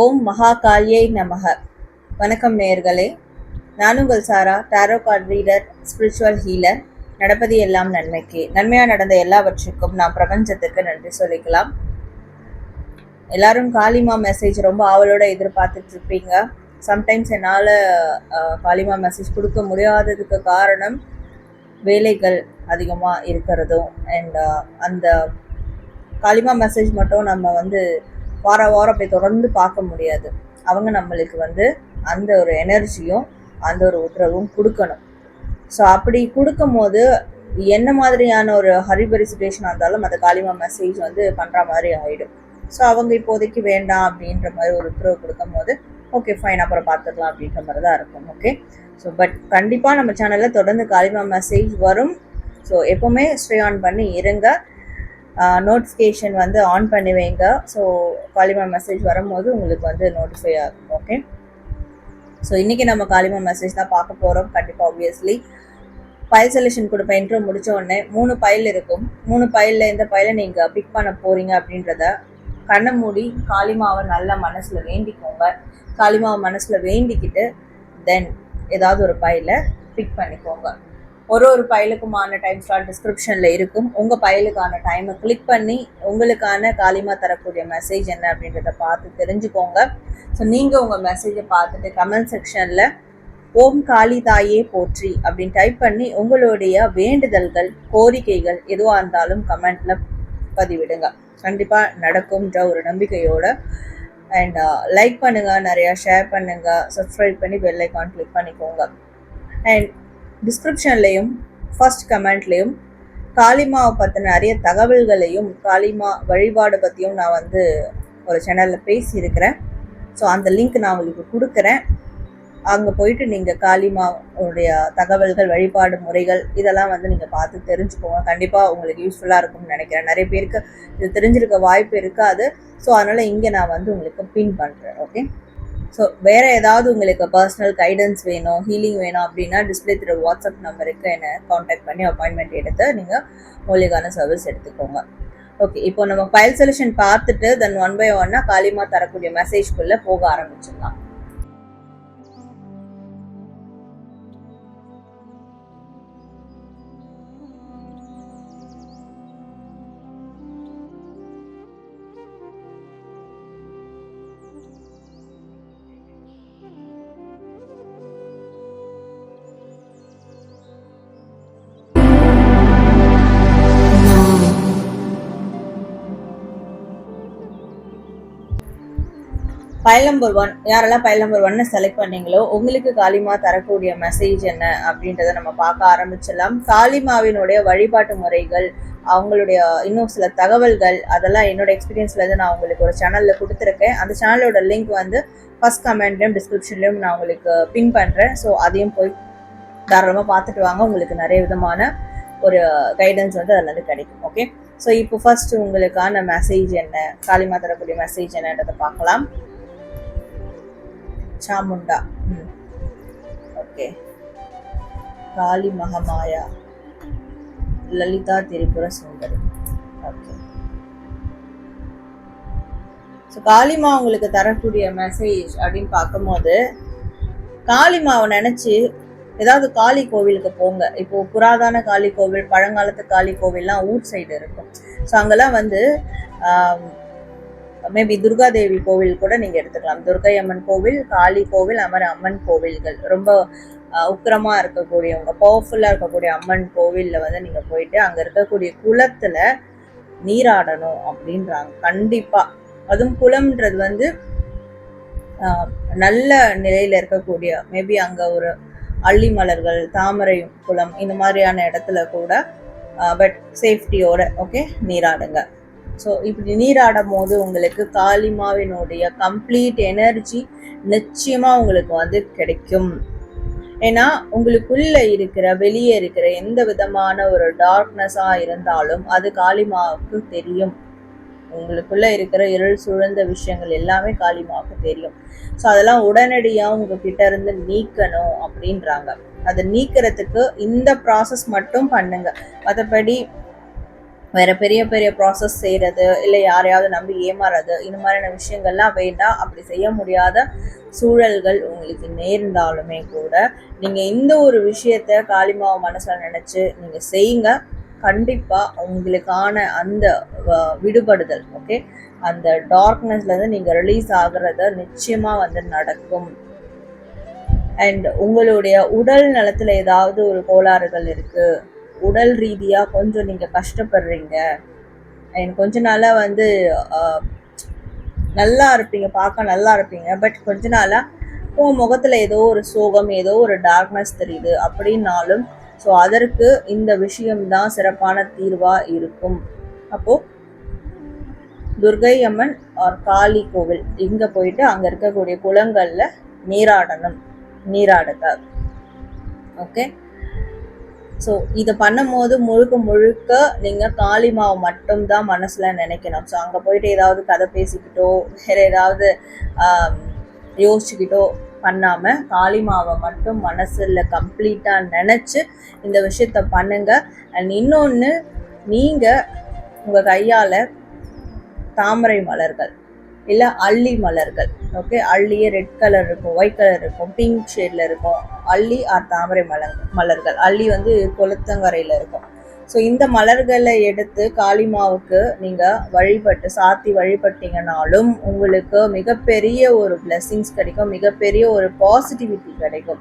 ஓம் மகா காளியை நமக. வணக்கம் நேயர்களே. நான் உங்கள் Sara tarot card reader spiritual healer நடப்பது எல்லாம் நன்மைக்கு. நன்மையாக நடந்த எல்லாவற்றுக்கும் நான் பிரபஞ்சத்துக்கு நன்றி சொல்லிக்கலாம். எல்லாரும் காளிமா மெசேஜ் ரொம்ப ஆவலோட எதிர்பார்த்துட்டு இருப்பீங்க. சம்டைம்ஸ் என்னால் காளிமா மெசேஜ் கொடுக்க முடியாததுக்கு காரணம் வேலைகள் அதிகமாக இருக்கிறதும். அண்ட் அந்த காளிமா மெசேஜ் மட்டும் நம்ம வந்து வார வாரம் அப்படி தொடர்ந்து பார்க்க முடியாது. அவங்க நம்மளுக்கு வந்து அந்த ஒரு எனர்ஜியும் அந்த ஒரு உத்தரவும் கொடுக்கணும். ஸோ அப்படி கொடுக்கும் போது என்ன மாதிரியான ஒரு ஹரிபரி சுச்சுவேஷனாக இருந்தாலும் அந்த காலிமா மெசேஜ் வந்து பண்ணுற மாதிரி ஆகிடும் ஸோ அவங்க இப்போதைக்கு வேண்டாம் அப்படின்ற மாதிரி ஒரு உத்தரவு கொடுக்கும் போது ஓகே ஃபைன் அப்புறம் பார்த்துக்கலாம் அப்படின்ற மாதிரி தான் இருக்கும் ஓகே ஸோ பட் கண்டிப்பாக நம்ம சேனலில் தொடர்ந்து காலிமா மெசேஜ் வரும். ஸோ எப்போவுமே ஸ்ட்ரே ஆன் பண்ணி இருங்க. நோட்டிஃபிகேஷன் வந்து ஆன் பண்ணி வைங்க ஸோ காலிமா மெசேஜ் வரும்போது உங்களுக்கு வந்து நோட்டிஃபை ஆகும் ஓகே ஸோ இன்றைக்கி நம்ம காலிமா மெசேஜ் தான் பார்க்க போகிறோம் கண்டிப்பாக ஆப்வியஸ்லி பைல் சொல்யூஷன் கொடுப்பேன் இன்ட்ரோ முடித்த உடனே மூணு பைல் இருக்கும். மூணு பைலில் எந்த பைலை நீங்கள் பிக் பண்ண போகிறீங்க அப்படின்றத கண்ணை மூடி காளிமாவை நல்லா மனசில் வேண்டிக்கோங்க. காளிமாவை மனசில் வேண்டிக்கிட்டு தென் ஏதாவது ஒரு பைலை பிக் பண்ணிக்கோங்க. ஒரு ஒரு பயலுக்குமான டைம் ஸ்லாட் டிஸ்கிரிப்ஷனில் இருக்கும். உங்கள் பயலுக்கான டைமை கிளிக் பண்ணி உங்களுக்கான காலிமா தரக்கூடிய மெசேஜ் என்ன அப்படின்றத பார்த்து தெரிஞ்சுக்கோங்க. ஸோ நீங்கள் உங்கள் மெசேஜை பார்த்துட்டு கமெண்ட் செக்ஷனில் ஓம் காளி தாயே போற்றி அப்படின்னு டைப் பண்ணி உங்களுடைய வேண்டுதல்கள் கோரிக்கைகள் எதுவாக இருந்தாலும் கமெண்ட்ல பதிவிடுங்க. கண்டிப்பாக நடக்கும்ன்ற ஒரு நம்பிக்கையோட. அண்ட் லைக் uh, பண்ணுங்கள் நிறையா ஷேர் பண்ணுங்கள் சப்ஸ்கிரைப் பண்ணி பெல் ஐக்கான் கிளிக் பண்ணிக்கோங்க. அண்ட் டிஸ்கிரிப்ஷன்லேயும் ஃபர்ஸ்ட் கமெண்ட்லேயும் காளிமாவை பற்றின நிறைய தகவல்களையும் காளிமா வழிபாடு பற்றியும் நான் வந்து ஒரு சேனலில் பேசியிருக்கிறேன். ஸோ அந்த லிங்க் நான் உங்களுக்கு கொடுக்குறேன். அங்கே போயிட்டு நீங்கள் காளிமாவுடைய தகவல்கள் வழிபாடு முறைகள் இதெல்லாம் வந்து நீங்கள் பார்த்து தெரிஞ்சுக்கோங்க. கண்டிப்பாக உங்களுக்கு யூஸ்ஃபுல்லாக இருக்கும்னு நினைக்கிறேன். நிறைய பேருக்கு இது தெரிஞ்சிருக்க வாய்ப்பு இருக்காது. ஸோ அதனால் இங்கே நான் வந்து உங்களுக்கு பின் பண்ணுறேன் ஓகே ஸோ வேறு ஏதாவது உங்களுக்கு பர்சனல் கைடன்ஸ் வேணும் ஹீலிங் வேணும் அப்படின்னா டிஸ்பிளே திரு வாட்ஸ்அப் நம்பருக்கு என்னை காண்டாக்ட் பண்ணி அப்பாயின்மெண்ட் எடுத்து நீங்கள் மூலிகான சர்வீஸ் எடுத்துக்கோங்க. ஓகே இப்போ நம்ம ஃபைல் சொல்யூஷன் பார்த்துட்டு தென் ஒன் பை ஒன்னாக காலிமா தரக்கூடிய மெசேஜ்குள்ளே போக ஆரம்பிச்சிடலாம். ஃபைல் நம்பர் ஒன் யாரெல்லாம் ஃபைல் நம்பர் ஒன்னை செலக்ட் பண்ணீங்களோ உங்களுக்கு காளிமா தரக்கூடிய மெசேஜ் என்ன அப்படின்றத நம்ம பார்க்க ஆரம்பிச்சிடலாம். காளிமாவினுடைய வழிபாட்டு முறைகள் அவங்களுடைய இன்னும் சில தகவல்கள் அதெல்லாம் என்னோட எக்ஸ்பீரியன்ஸ்லேருந்து நான் உங்களுக்கு ஒரு சேனலில் கொடுத்துருக்கேன். அந்த சேனலோட லிங்க் வந்து ஃபஸ்ட் கமெண்ட்லையும் டிஸ்கிரிப்ஷன்லையும் நான் உங்களுக்கு பின் பண்ணுறேன் ஸோ அதையும் போய் தாராளமாக பார்த்துட்டு வாங்க. உங்களுக்கு நிறைய விதமான ஒரு கைடன்ஸ் வந்து அதில் கிடைக்கும். ஓகே ஸோ இப்போ ஃபர்ஸ்ட் உங்களுக்கான மெசேஜ் என்ன? காளிமா தரக்கூடிய மெசேஜ் என்னன்றதை பார்க்கலாம். சாமுண்டா ம் ஓகே காளி மகமாயா லலிதா திரிபுர சுந்தரி ஓகே ஸோ காளிமா உங்களுக்கு தரக்கூடிய மெசேஜ் அப்படின்னு பார்க்கும்போது காளிமாவை நினச்சி ஏதாவது காளி கோவிலுக்கு போங்க இப்போ புராதான காளி கோவில் பழங்காலத்து காளி கோவில்லாம் ஊர் சைடு இருக்கும் ஸோ அங்கெல்லாம் வந்து மேபி துர்காதேவி கோவில் கூட நீங்கள் எடுத்துக்கலாம். துர்கை அம்மன் கோவில் காளி கோவில் அமர அம்மன் கோவில்கள். ரொம்ப உக்கிரமா இருக்கக்கூடியவங்க பவர்ஃபுல்லாக இருக்கக்கூடிய அம்மன் கோவிலில் வந்து நீங்கள் போயிட்டு அங்கே இருக்கக்கூடிய குளத்தில் நீராடணும் அப்படின்றாங்க. கண்டிப்பாக அதுவும் குளம்ன்றது வந்து நல்ல நிலையில் இருக்கக்கூடிய மேபி அங்கே ஒரு அள்ளி மலர்கள் தாமரை குளம் இந்த மாதிரியான இடத்துல கூட பட் சேஃப்டியோட ஓகே நீராடுங்க. ஸோ இப்படி நீராடும் போது உங்களுக்கு காளிமாவினுடைய கம்ப்ளீட் எனர்ஜி நிச்சயமாக உங்களுக்கு வந்து கிடைக்கும். ஏன்னா உங்களுக்குள்ள இருக்கிற வெளியே இருக்கிற எந்த விதமான ஒரு டார்க்னஸாக இருந்தாலும் அது காளிமாவுக்கு தெரியும். உங்களுக்குள்ள இருக்கிற இருள் சூழ்ந்த விஷயங்கள் எல்லாமே காளிமாவுக்கு தெரியும். ஸோ அதெல்லாம் உடனடியாக உங்ககிட்ட இருந்து நீக்கணும் அப்படின்றாங்க. அதை நீக்கிறதுக்கு இந்த ப்ராசஸ் மட்டும் பண்ணுங்க. மற்றபடி வேற பெரிய பெரிய ப்ராசஸ் செய்கிறது இல்லை யாரையாவது நம்பி ஏமாறது இந்த மாதிரியான விஷயங்கள்லாம் வேண்டாம். அப்படி செய்ய முடியாத சூழல்கள் உங்களுக்கு நேர்ந்தாலுமே கூட நீங்கள் இந்த ஒரு விஷயத்த காளிமாவை மனசில் நினச்சி நீங்கள் செய்யுங்க. கண்டிப்பாக உங்களுக்கான அந்த விடுபடுதல் ஓகே அந்த டார்க்னஸ்லேருந்து நீங்கள் ரிலீஸ் ஆகுறத நிச்சயமாக வந்து நடக்கும். அண்ட் உங்களுடைய உடல் நலத்தில் ஏதாவது ஒரு கோளாறுகள் இருக்குது உடல் ரீதியாக கொஞ்சம் நீங்கள் கஷ்டப்படுறீங்க. அண்ட் கொஞ்ச நாளாக வந்து நல்லா இருப்பீங்க பார்க்க நல்லா இருப்பீங்க. பட் கொஞ்ச நாளாக உன் முகத்தில் ஏதோ ஒரு சோகம் ஏதோ ஒரு டார்க்னஸ் தெரியுது அப்படின்னாலும் ஸோ அதற்கு இந்த விஷயம்தான் சிறப்பான தீர்வாக இருக்கும். அப்போது துர்கை அம்மன் ஆர் காளி கோவில் இங்கே போயிட்டு அங்கே இருக்கக்கூடிய குளங்களில் நீராடணும். நீராடுங்க ஓகே ஸோ இதை பண்ணும்போது முழுக்க முழுக்க நீங்கள் காளிமாவை மட்டும்தான் மனசில் நினைக்கணும். ஸோ அங்கே போயிட்டு ஏதாவது கதை பேசிக்கிட்டோ வேறு ஏதாவது யோசிச்சுக்கிட்டோ பண்ணாமல் காளிமாவை மட்டும் மனசில் கம்ப்ளீட்டாக நினச்சி இந்த விஷயத்த பண்ணுங்க. அண்ட் இன்னொன்று நீங்கள் உங்கள் கையால் தாமரை மலர்கள் இல்லை அள்ளி மலர்கள். ஓகே அள்ளியே ரெட் கலர் இருக்கும் ஒயிட் கலர் இருக்கும் பிங்க் ஷேடில் இருக்கும். அள்ளி ஆர் தாமரை மலர் மலர்கள். அள்ளி வந்து கொளுத்தங்கரையில் இருக்கும். ஸோ இந்த மலர்களை எடுத்து காளிமாவுக்கு நீங்கள் வழிபட்டு சாத்தி வழிபட்டீங்கனாலும் உங்களுக்கு மிகப்பெரிய ஒரு பிளெஸ்ஸிங்ஸ் கிடைக்கும் மிகப்பெரிய ஒரு பாசிட்டிவிட்டி கிடைக்கும்.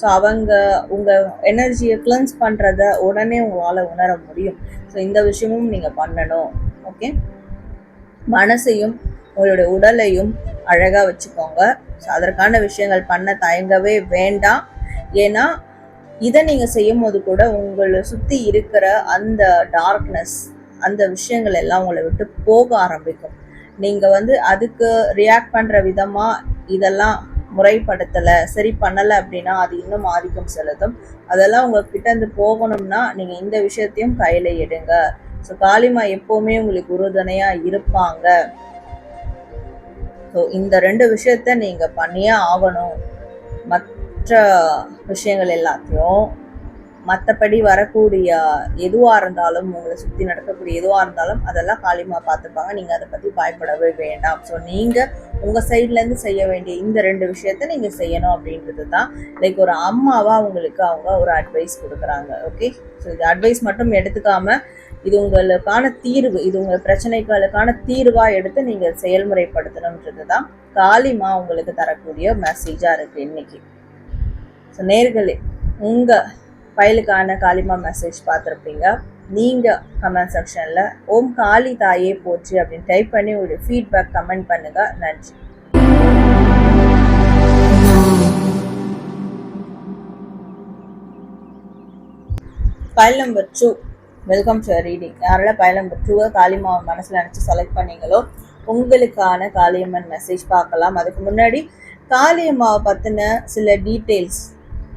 ஸோ அவங்க உங்கள் எனர்ஜியை கிளென்ஸ் பண்ணுறத உடனே உங்களால் உணர முடியும். ஸோ இந்த விஷயமும் நீங்கள் பண்ணணும். ஓகே மனசையும் உங்களுடைய உடலையும் அழகாக வச்சுக்கோங்க. ஸோ அதற்கான விஷயங்கள் பண்ண தயங்கவே வேண்டாம். ஏன்னா இதை நீங்கள் செய்யும் போது கூட உங்களை சுற்றி இருக்கிற அந்த டார்க்னஸ் அந்த விஷயங்கள் எல்லாம் உங்களை விட்டு போக ஆரம்பிக்கும். நீங்கள் வந்து அதுக்கு ரியாக்ட் பண்ணுற விதமாக இதெல்லாம் முறைப்படுத்தலை சரி பண்ணலை அப்படின்னா அது இன்னும் ஆதிக்கம் செலுத்தும். அதெல்லாம் உங்ககிட்ட இருந்து போகணும்னா நீங்கள் இந்த விஷயத்தையும் கையில் எடுங்க. ஸோ காளிமா எப்போவுமே உங்களுக்கு உறுதுணையாக இருப்பாங்க. ஸோ இந்த ரெண்டு விஷயத்த நீங்கள் பண்ணியே ஆகணும். மற்ற விஷயங்கள் எல்லாத்தையும் மற்றபடி வரக்கூடிய எதுவாக இருந்தாலும் உங்களை சுற்றி நடக்கக்கூடிய எதுவாக இருந்தாலும் அதெல்லாம் காளிமா பார்த்துப்பாங்க. நீங்கள் அதை பற்றி பயப்படவே வேண்டாம். ஸோ நீங்கள் உங்கள் சைட்லேருந்து செய்ய வேண்டிய இந்த ரெண்டு விஷயத்த நீங்கள் செய்யணும் அப்படின்றது தான். லைக் ஒரு அம்மாவாக உங்களுக்கு அவங்க ஒரு அட்வைஸ் கொடுக்குறாங்க. ஓகே ஸோ இது அட்வைஸ் மட்டும் எடுத்துக்காமல் இது உங்களுக்கான தீர்வு. இது உங்கள் பிரச்சனைகளுக்கான தீர்வாக எடுத்து நீங்கள் செயல்முறைப்படுத்தணுன்றது தான் காளிமா உங்களுக்கு தரக்கூடிய மெசேஜாக இருக்குது இன்னைக்கு. ஸோ நேர்களே உங்கள் ஃபைலுக்கான காளிமா மெசேஜ் பார்த்துருப்பீங்க. நீங்கள் கமெண்ட் செக்ஷனில் ஓம் காளி தாயே போச்சு அப்படின்னு டைப் பண்ணி உங்களுடைய ஃபீட்பேக் கமெண்ட் பண்ணுங்கள் நன்றி. File number two welcome to reading யாரெல்லாம் பயணம் நம்பர் டூவை காளிமாவை மனசில் நினச்சி செலக்ட் பண்ணீங்களோ உங்களுக்கான காளியம்மன் மெசேஜ் பார்க்கலாம். அதுக்கு முன்னாடி காளியம்மாவை பற்றின சில டீட்டெயில்ஸ்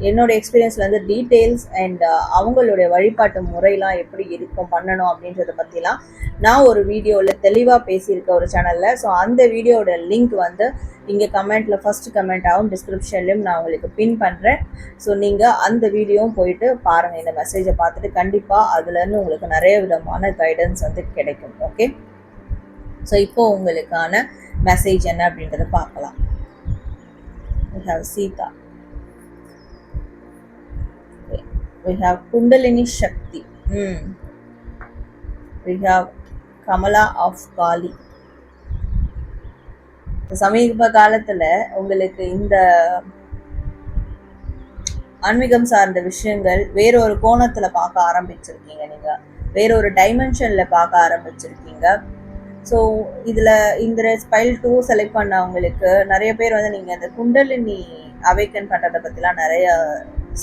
என்னோட எக்ஸ்பீரியன்ஸில் வந்து டீட்டெயில்ஸ் அண்ட் uh, அவங்களுடைய வழிபாட்டு முறையெலாம் எப்படி இருக்கும் பண்ணணும் அப்படின்றத பற்றிலாம் நான் ஒரு வீடியோவில் தெளிவாக பேசியிருக்க ஒரு சேனலில் ஸோ அந்த வீடியோட லிங்க் வந்து இங்கே கமெண்ட்டில் ஃபஸ்ட் கமெண்ட்டாகவும் டிஸ்கிரிப்ஷன்லையும் நான் உங்களுக்கு பின் பண்ணுறேன் ஸோ நீங்கள் அந்த வீடியோவும் போயிட்டு பாருங்கள் இந்த மெசேஜை பார்த்துட்டு கண்டிப்பாக அதுலேருந்து உங்களுக்கு நிறைய விதமான கைடன்ஸ் வந்து கிடைக்கும். ஓகே ஸோ இப்போ உங்களுக்கான மெசேஜ் என்ன அப்படின்றத பார்க்கலாம். Sita we have Kundalini Shakti. Mm. We have Kamala of Kali. சமீப காலத்துல உங்களுக்கு இந்த ஆன்மீகம் சார்ந்த விஷயங்கள் வேறொரு கோணத்துல பார்க்க ஆரம்பிச்சிருக்கீங்க நீங்க வேறொரு டைமென்ஷன்ல பார்க்க ஆரம்பிச்சிருக்கீங்க ஸோ இதில் இந்த ஸ்பைல் டூ செலக்ட் பண்ணவங்களுக்கு நிறைய பேர் வந்து நீங்கள் இந்த குண்டலினி அவேக்கன் பண்ணுறதை பற்றிலாம் நிறைய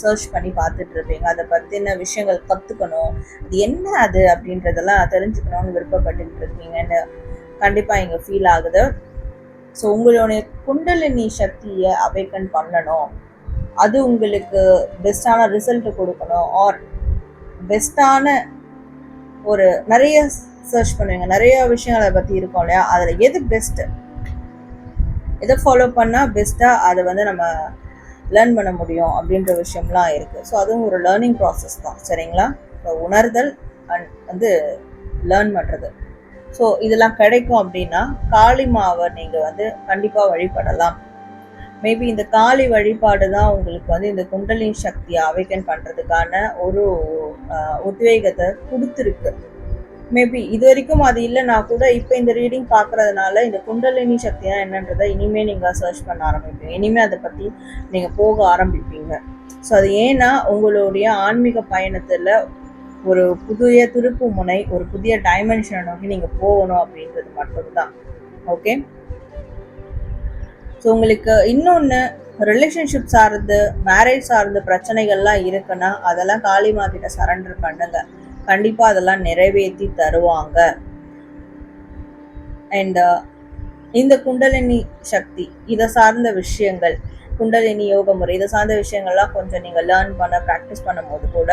சர்ச் பண்ணி பார்த்துட்டு இருப்பீங்க அதை பற்றின விஷயங்கள் கற்றுக்கணும் அது என்ன அது அப்படின்றதெல்லாம் தெரிஞ்சுக்கணும்னு விருப்பப்பட்டுக்கிட்டு இருக்கீங்கன்னு கண்டிப்பாக இங்கே ஃபீல் ஆகுது. ஸோ உங்களுடைய குண்டலினி சக்தியை அவேக்கன் பண்ணணும். அது உங்களுக்கு பெஸ்ட்டான ரிசல்ட் கொடுக்கணும். ஆர் பெஸ்ட்டான ஒரு நிறைய சர்ச் பண்ணுவீங்க. நிறைய விஷயங்களை பற்றி இருக்கும் இல்லையா? அதில் எது பெஸ்ட்டு எதை ஃபாலோ பண்ணால் பெஸ்ட்டாக அதை வந்து நம்ம லேர்ன் பண்ண முடியும் அப்படின்ற விஷயம்லாம் இருக்குது ஸோ அதுவும் ஒரு லேர்னிங் ப்ராசஸ் தான். சரிங்களா? ஸோ உணர்தல் அண்ட் வந்து லேர்ன் பண்ணுறது ஸோ இதெல்லாம் கிடைக்கும் அப்படின்னா காளி மாவை நீங்கள் வந்து கண்டிப்பாக வழிபடலாம். மேபி இந்த காளி வழிபாடு தான் உங்களுக்கு வந்து இந்த குண்டலின் சக்தியை அவைக்கன் பண்ணுறதுக்கான ஒரு உத்வேகத்தை கொடுத்துருக்கு. மேபி இது வரைக்கும் அது இல்லைனா கூட இப்போ இந்த ரீடிங் பார்க்கறதுனால இந்த குண்டலினி சக்தினா என்னன்றதை இனிமே நீங்கள் சர்ச் பண்ண ஆரம்பிப்பீங்க. இனிமே அதை பற்றி நீங்கள் போக ஆரம்பிப்பீங்க. ஸோ அது ஏன்னா உங்களுடைய ஆன்மீக பயணத்தில் ஒரு புதிய திருப்பு முனை ஒரு புதிய டைமென்ஷனை நோக்கி நீங்கள் போகணும் அப்படின்றது மட்டும்தான். ஓகே ஸோ உங்களுக்கு இன்னொன்று ரிலேஷன்ஷிப் சார்ந்து மேரேஜ் சார்ந்த பிரச்சனைகள்லாம் இருக்குன்னா அதெல்லாம் காளிமா கிட்ட சரண்டர் பண்ணுங்க. கண்டிப்பாக அதெல்லாம் நிறைவேற்றி தருவாங்க. அண்ட் uh, இந்த குண்டலினி சக்தி இதை சார்ந்த விஷயங்கள் குண்டலினி யோக முறை இதை சார்ந்த விஷயங்கள்லாம் கொஞ்சம் நீங்கள் லேர்ன் பண்ண ப்ராக்டிஸ் பண்ணும்போது கூட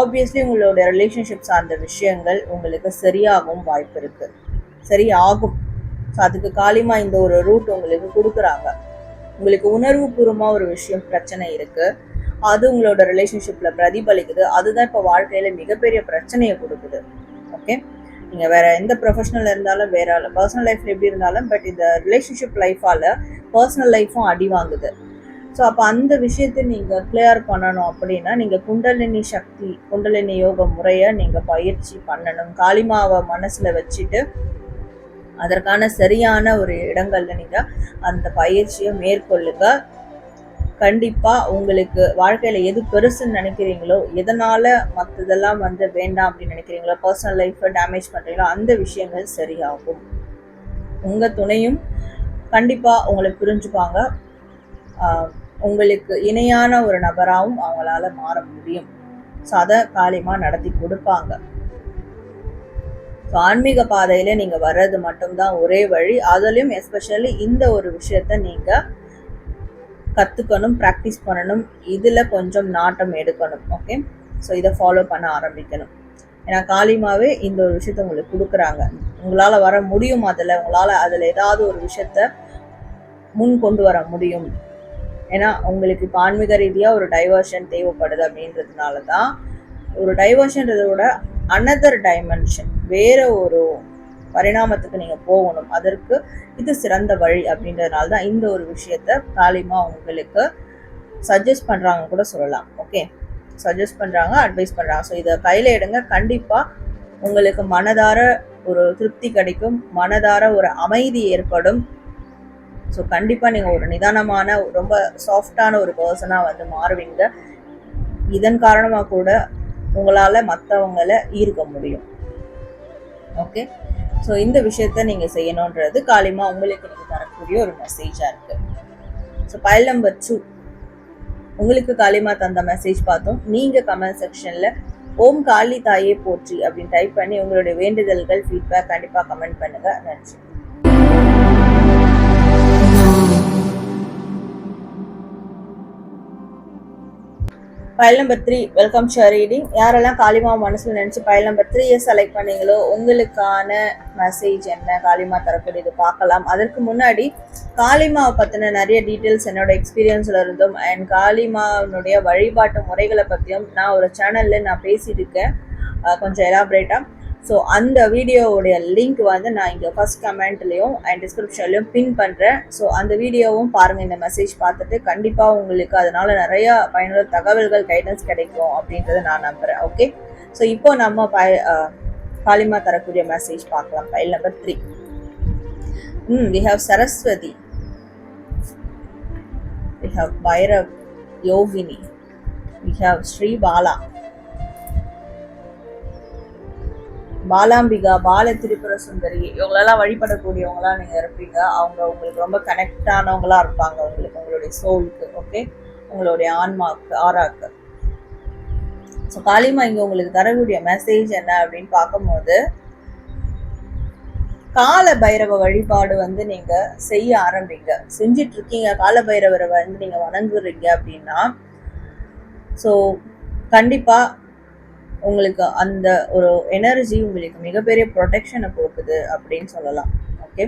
ஆப்வியஸ்லி உங்களோட ரிலேஷன்ஷிப் சார்ந்த விஷயங்கள் உங்களுக்கு சரியாகவும் வாய்ப்பு இருக்கு. சரியாகும். ஸோ அதுக்கு காலிமா இந்த ஒரு ரூட் உங்களுக்கு கொடுக்குறாங்க. உங்களுக்கு உணர்வுபூர்வமாக ஒரு விஷயம் பிரச்சனை இருக்கு. அது உங்களோட ரிலேஷன்ஷிப்ல பிரதிபலிக்குது. அதுதான் இப்போ வாழ்க்கையில மிகப்பெரிய பிரச்சனையை கொடுக்குது. ஓகே நீங்கள் வேற எந்த ப்ரொஃபஷனல் இருந்தாலும் வேற பர்சனல் லைஃப்ல எப்படி இருந்தாலும் பட் இந்த ரிலேஷன்ஷிப் லைஃபால பர்சனல் லைஃப்பும் அடி வாங்குது. ஸோ அப்போ அந்த விஷயத்தை நீங்கள் கிளியர் பண்ணணும் அப்படின்னா நீங்கள் குண்டலினி சக்தி குண்டலினி யோக முறையை நீங்கள் பயிற்சி பண்ணணும். காளிமாவை மனசில் வச்சுட்டு அதற்கான சரியான ஒரு இடங்களில் நீங்கள் அந்த பயிற்சியை மேற்கொள்ளுங்க. கண்டிப்பாக உங்களுக்கு வாழ்க்கையில் எது பெருசுன்னு நினைக்கிறீங்களோ எதனால் மற்றதெல்லாம் வந்து வேண்டாம் அப்படின்னு நினைக்கிறீங்களோ பர்சனல் லைஃப்பை டேமேஜ் பண்ணுறீங்களோ அந்த விஷயங்கள் சரியாகும். உங்கள் துணையும் கண்டிப்பாக உங்களை புரிஞ்சுப்பாங்க ஆஹ் உங்களுக்கு இணையான ஒரு நபராகவும் அவங்களால மாற முடியும். ஸோ அதை காலியமாக நடத்தி கொடுப்பாங்க. ஸோ ஆன்மீக பாதையில நீங்கள் வர்றது மட்டும்தான் ஒரே வழி. அதுலேயும் எஸ்பெஷலி இந்த ஒரு விஷயத்த நீங்கள் கற்றுக்கணும் ப்ராக்டிஸ் பண்ணணும். இதில் கொஞ்சம் நாட்டம் எடுக்கணும் ஓகே ஸோ இதை ஃபாலோ பண்ண ஆரம்பிக்கணும். ஏன்னா காலிமாவே இந்த ஒரு விஷயத்த உங்களுக்கு கொடுக்குறாங்க. உங்களால் வர முடியும் அதில். உங்களால் அதில் ஏதாவது ஒரு விஷயத்த முன் கொண்டு வர முடியும். ஏன்னா உங்களுக்கு இப்போ ஆன்மீக ரீதியாக ஒரு டைவர்ஷன் தேவைப்படுது அப்படின்றதுனால தான் ஒரு டைவர்ஷன்றதோட அனதர் டைமென்ஷன் வேற ஒரு பரிணாமத்துக்கு நீங்கள் போகணும். அதற்கு இது சிறந்த வழி அப்படின்றதுனால தான் இந்த ஒரு விஷயத்த தாலிமா உங்களுக்கு சஜஸ்ட் பண்ணுறாங்க கூட சொல்லலாம். ஓகே சஜஸ்ட் பண்ணுறாங்க அட்வைஸ் பண்ணுறாங்க ஸோ இதை கையில் எடுங்க. கண்டிப்பாக உங்களுக்கு மனதார ஒரு திருப்தி கிடைக்கும். மனதார ஒரு அமைதி ஏற்படும். ஸோ கண்டிப்பாக நீங்கள் ஒரு நிதானமான ரொம்ப சாஃப்டான ஒரு பர்சனாக வந்து மாறுவீங்க. இதன் காரணமாக கூட உங்களால் மற்றவங்களை ஈர்க்க முடியும். ஓகே ஸோ இந்த விஷயத்த நீங்கள் செய்யணுன்றது காலிமா உங்களுக்கு நீங்கள் தரக்கூடிய ஒரு மெசேஜாக இருக்குது ஸோ பயல் நம்பர் டூ உங்களுக்கு காளிமா தந்த மெசேஜ் பார்த்தோம். நீங்கள் கமெண்ட் செக்ஷனில் ஓம் காளி தாயே போற்றி அப்படின்னு டைப் பண்ணி உங்களுடைய வேண்டுதல்கள் ஃபீட்பேக் கண்டிப்பாக கமெண்ட் பண்ணுங்கள் நன்றி. File number three welcome share reading யாரெல்லாம் காளிமா மனசில் நினச்சி ஃபைல் நம்பர் த்ரீயை செலக்ட் பண்ணீங்களோ உங்களுக்கான மெசேஜ் என்ன காளிமா தரக்கூடியது பார்க்கலாம். அதற்கு முன்னாடி காளிமாவை பற்றின நிறைய டீட்டெயில்ஸ் என்னோட எக்ஸ்பீரியன்ஸில் இருந்தும் அண்ட் காளிமாவினுடைய வழிபாட்டு முறைகளை பற்றியும் நான் ஒரு சேனலில் நான் பேசியிருக்கேன். கொஞ்சம் எலாபரேட்டாக ஸோ அந்த வீடியோவுடைய லிங்க் வந்து நான் இங்கே ஃபர்ஸ்ட் கமெண்ட்லேயும் அண்ட் டிஸ்கிரிப்ஷன்லையும் பின் பண்ணுறேன் ஸோ அந்த வீடியோவும் பாருங்கள் இந்த மெசேஜ் பார்த்துட்டு கண்டிப்பாக உங்களுக்கு அதனால் நிறையா பயனுள்ள தகவல்கள் கைடன்ஸ் கிடைக்கும் அப்படின்றத நான் நம்புகிறேன் ஓகே ஸோ இப்போ நம்ம ப பாலிமா தரக்கூடிய மெசேஜ் பார்க்கலாம். File number three hmm we have Saraswati we have Bhairav Yogini we have Shri Bala Balambika Bala Tripura Sundari இவங்களெல்லாம் வழிபடக்கூடியவங்களா நீங்கள் இருப்பீங்க. அவங்க உங்களுக்கு ரொம்ப கனெக்ட்டானவங்களா இருப்பாங்க உங்களுக்கு உங்களுடைய சோலுக்கு ஓகே உங்களுடைய ஆன்மாக்கு ஆராக்கு ஸோ காளிமா இங்கே உங்களுக்கு தரக்கூடிய மெசேஜ் என்ன அப்படின்னு பார்க்கும்போது கால பைரவ வழிபாடு வந்து நீங்கள் செய்ய ஆரம்பிங்க. செஞ்சிட்டு இருக்கீங்க கால பைரவரை வந்து நீங்கள் வணங்குறீங்க அப்படின்னா ஸோ கண்டிப்பாக உங்களுக்கு அந்த ஒரு எனர்ஜி உங்களுக்கு மிகப்பெரிய ப்ரொடெக்ஷனை கொடுக்குது அப்படின்னு சொல்லலாம். ஓகே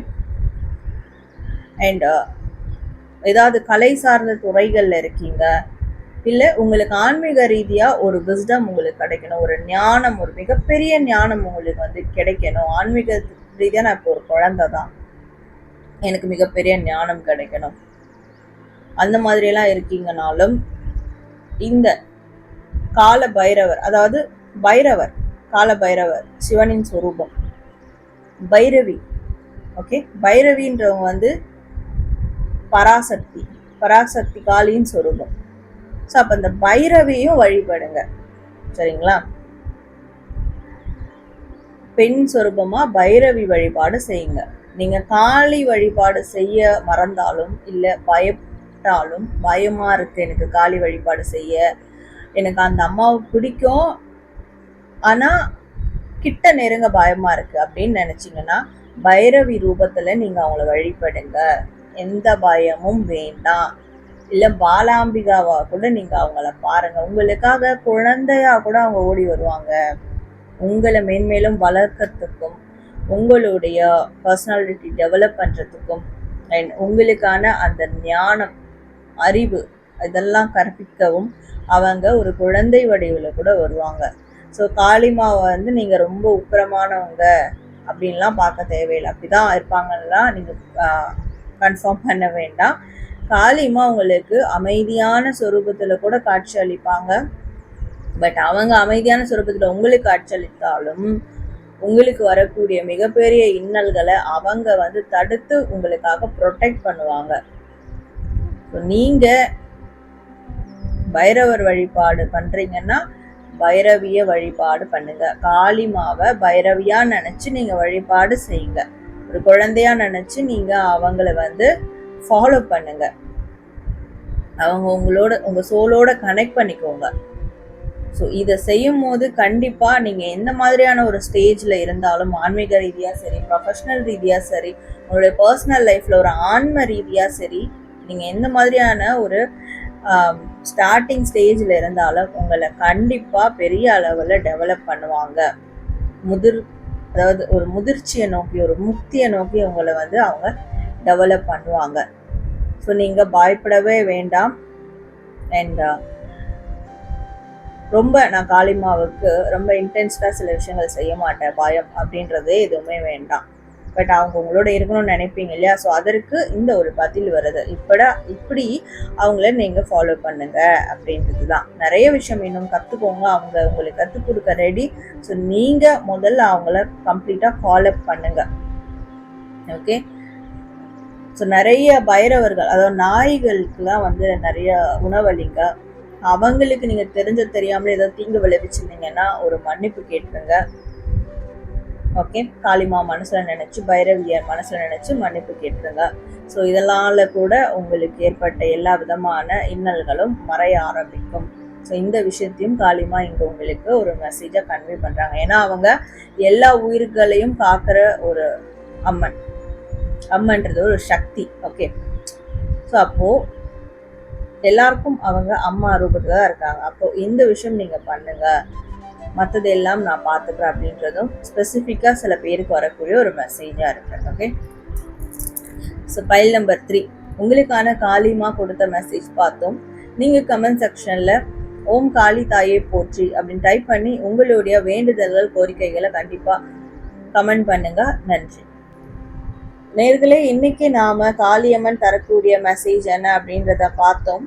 அண்ட் uh, ஏதாவது கலை சார்ந்த துறைகளில் இருக்கீங்க. இல்லை உங்களுக்கு ஆன்மீக ரீதியாக ஒரு விஸ்டம் உங்களுக்கு கிடைக்கணும். ஒரு ஞானம் ஒரு மிகப்பெரிய ஞானம் உங்களுக்கு வந்து கிடைக்கணும். ஆன்மீக ரீதியாக நான் இப்போ ஒரு குழந்தை தான். எனக்கு மிகப்பெரிய ஞானம் கிடைக்கணும். அந்த மாதிரியெல்லாம் இருக்கீங்கனாலும் இந்த கால பைரவர் அதாவது பைரவர் கால பைரவர் சிவனின் சொரூபம். பைரவி ஓகே பைரவின்றவங்க வந்து பராசக்தி பராசக்தி காளியின் சொரூபம். ஸோ அப்போ இந்த பைரவியும் வழிபடுங்க. சரிங்களா? பெண் சொரூபமாக பைரவி வழிபாடு செய்யுங்க. நீங்கள் காளி வழிபாடு செய்ய மறந்தாலும் இல்லை பயப்பட்டாலும் பயமாக இருக்குது எனக்கு காளி வழிபாடு செய்ய. எனக்கு அந்த அம்மாவை பிடிக்கும் ஆனா கிட்ட நெருங்க பயமா இருக்கு அப்படின்னு நினச்சிங்கன்னா பைரவி ரூபத்துல நீங்க அவங்கள வழிபடுங்க. எந்த பயமும் வேண்டாம். இல்ல பாலாம்பிகாவா கூட நீங்க அவங்கள பாருங்க. உங்களுக்காக குழந்தையா கூட அவங்க ஓடி வருவாங்க. உங்களை மேன்மேலும் வளர்க்கறதுக்கும் உங்களுடைய பர்சனாலிட்டி டெவலப் பண்ணுறதுக்கும் அண்ட் உங்களுக்கான அந்த ஞானம் அறிவு இதெல்லாம் கற்பிக்கவும் அவங்க ஒரு குழந்தை வடிவில் கூட வருவாங்க. ஸோ காளிமாவை வந்து நீங்கள் ரொம்ப உக்கிரமானவங்க அப்படின்லாம் பார்க்க தேவையில்லை. அப்படி தான் இருப்பாங்கலாம் நீங்கள் கன்ஃபார்ம் பண்ண வேண்டாம். காளிமா உங்களுக்கு அமைதியான சொரூபத்தில் கூட காட்சி அளிப்பாங்க. பட் அவங்க அமைதியான சொரூபத்தில் உங்களுக்கு காட்சி அளித்தாலும் உங்களுக்கு வரக்கூடிய மிகப்பெரிய இன்னல்களை அவங்க வந்து தடுத்து உங்களுக்காக ப்ரொடெக்ட் பண்ணுவாங்க. ஸோ நீங்கள் பைரவர் வழிபாடு பண்ணுறீங்கன்னா பைரவிய வழிபாடு பண்ணுங்க. காளிமாவை பைரவியா நினைச்சு நீங்க வழிபாடு செய்யுங்க. ஒரு குழந்தையா நினைச்சு நீங்க அவங்கள வந்து ஃபாலோ பண்ணுங்க. அவங்க உங்களோட உங்க சோலோட கனெக்ட் பண்ணிக்கோங்க. ஸோ இதை செய்யும் போது கண்டிப்பாக நீங்கள் எந்த மாதிரியான ஒரு ஸ்டேஜில் இருந்தாலும் ஆன்மீக ரீதியாக சரி ப்ரொஃபஷ்னல் ரீதியாக சரி உங்களுடைய பர்சனல் லைஃப்பில் ஒரு ஆன்ம ரீதியாக சரி நீங்கள் எந்த மாதிரியான ஒரு ஸ்டார்டிங் ஸ்டேஜில் இருந்தாலும் உங்களை கண்டிப்பாக பெரிய அளவில் டெவலப் பண்ணுவாங்க. முதிர் அதாவது ஒரு முதிர்ச்சியை நோக்கி ஒரு முக்தியை நோக்கி உங்களை வந்து அவங்க டெவலப் பண்ணுவாங்க. ஸோ நீங்கள் பயப்படவே வேண்டாம். அண்ட் uh, ரொம்ப நான் காளிமாவுக்கு ரொம்ப இன்டென்ஸ்டாக சில விஷயங்கள் செய்ய மாட்டேன். பயம் அப்படின்றதே எதுவுமே வேண்டாம். பட் அவங்க உங்களோட இருக்கணும்னு நினைப்பீங்க இல்லையா? ஸோ அதற்கு இந்த ஒரு பதில் வருது. இப்படா இப்படி அவங்கள நீங்கள் ஃபாலோ பண்ணுங்க அப்படின்றது தான் நிறைய விஷயம் இன்னும் கற்றுக்கோங்க அவங்க உங்களுக்கு கற்றுக் கொடுக்க ரெடி ஸோ நீங்கள் முதல்ல அவங்கள கம்ப்ளீட்டாக ஃபாலோ பண்ணுங்க. ஓகே ஸோ நிறைய பைரவர்கள் அதாவது நாய்களுக்கெல்லாம் வந்து நிறைய உணவளிங்க. அவங்களுக்கு நீங்கள் தெரிஞ்ச தெரியாமலே ஏதாவது தீங்கு விளைவிச்சிருந்தீங்கன்னா ஒரு மன்னிப்பு கேட்டுருங்க ஓகே காளிமா மனசில் நினச்சி பைரவியார் மனசில் நினச்சி மன்னிப்பு கேட்டுருங்க ஸோ இதெல்லாம் கூட உங்களுக்கு ஏற்பட்ட எல்லா விதமான இன்னல்களும் மறைய ஆரம்பிக்கும். ஸோ இந்த விஷயத்தையும் காளிமா இங்கே உங்களுக்கு ஒரு மெசேஜாக கன்வே பண்ணுறாங்க ஏன்னா அவங்க எல்லா உயிர்களையும் காக்கிற ஒரு அம்மன். அம்மன்றது ஒரு சக்தி. ஓகே ஸோ அப்போது எல்லாருக்கும் அவங்க அம்மா ரூபத்தில் தான் இருக்காங்க. அப்போ இந்த விஷயம் நீங்கள் பண்ணுங்க. மற்றது எல்லாம் நான் பார்த்துக்கிறேன் அப்படின்றதும் ஸ்பெசிஃபிக்காக சில பேருக்கு வரக்கூடிய ஒரு மெசேஜாக இருக்கு okay so file number three உங்களுக்கான காலிமா கொடுத்த மெசேஜ் பார்த்தோம். நீங்கள் கமெண்ட் செக்ஷனில் ஓம் காளி தாயே போற்றி அப்படின்னு டைப் பண்ணி உங்களுடைய வேண்டுதல்கள் கோரிக்கைகளை கண்டிப்பாக கமெண்ட் பண்ணுங்க. நன்றி. நேர்களே இன்னைக்கு நாம காளியம்மன் தரக்கூடிய மெசேஜ் என்ன அப்படின்றத பார்த்தோம்.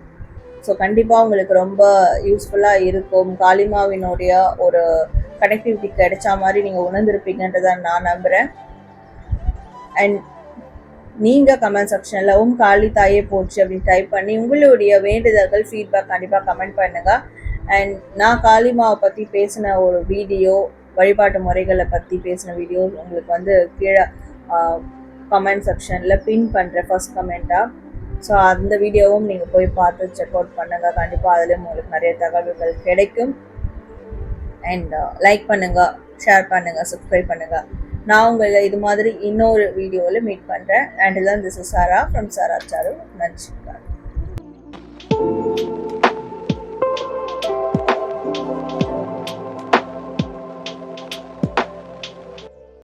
ஸோ கண்டிப்பாக உங்களுக்கு ரொம்ப யூஸ்ஃபுல்லாக இருக்கும். காளிமாவினுடைய ஒரு கனெக்டிவிட்டி கிடைச்சா மாதிரி நீங்கள் உணர்ந்திருப்பீங்கன்றத நான் நம்புகிறேன் அண்ட் நீங்கள் கமெண்ட் செக்ஷனில் உம் காளி தாயே போச்சு அப்படின்னு டைப் பண்ணி உங்களுடைய வேண்டுதல்கள் ஃபீட்பேக் கண்டிப்பாக கமெண்ட் பண்ணுங்கள் அண்ட் நான் காளிமாவை பற்றி பேசின ஒரு வீடியோ வழிபாட்டு முறைகளை பற்றி பேசின வீடியோ உங்களுக்கு வந்து கீழே கமெண்ட் செக்ஷனில் பின் பண்ணுறேன் ஃபஸ்ட் கமெண்ட்டாக ஸோ அந்த வீடியோவும் நீங்கள் போய் பார்த்து செக் அவுட் பண்ணுங்கள் கண்டிப்பாக அதுலேயும் உங்களுக்கு நிறைய தகவல்கள் கிடைக்கும். அண்ட் லைக் uh, பண்ணுங்கள் ஷேர் பண்ணுங்கள் சப்ஸ்கிரைப் பண்ணுங்கள் நான் உங்களை இது மாதிரி இன்னொரு வீடியோவில் மீட் பண்ணுறேன் அண்ட் தான் this is Sara from Sara Charu நன்றி.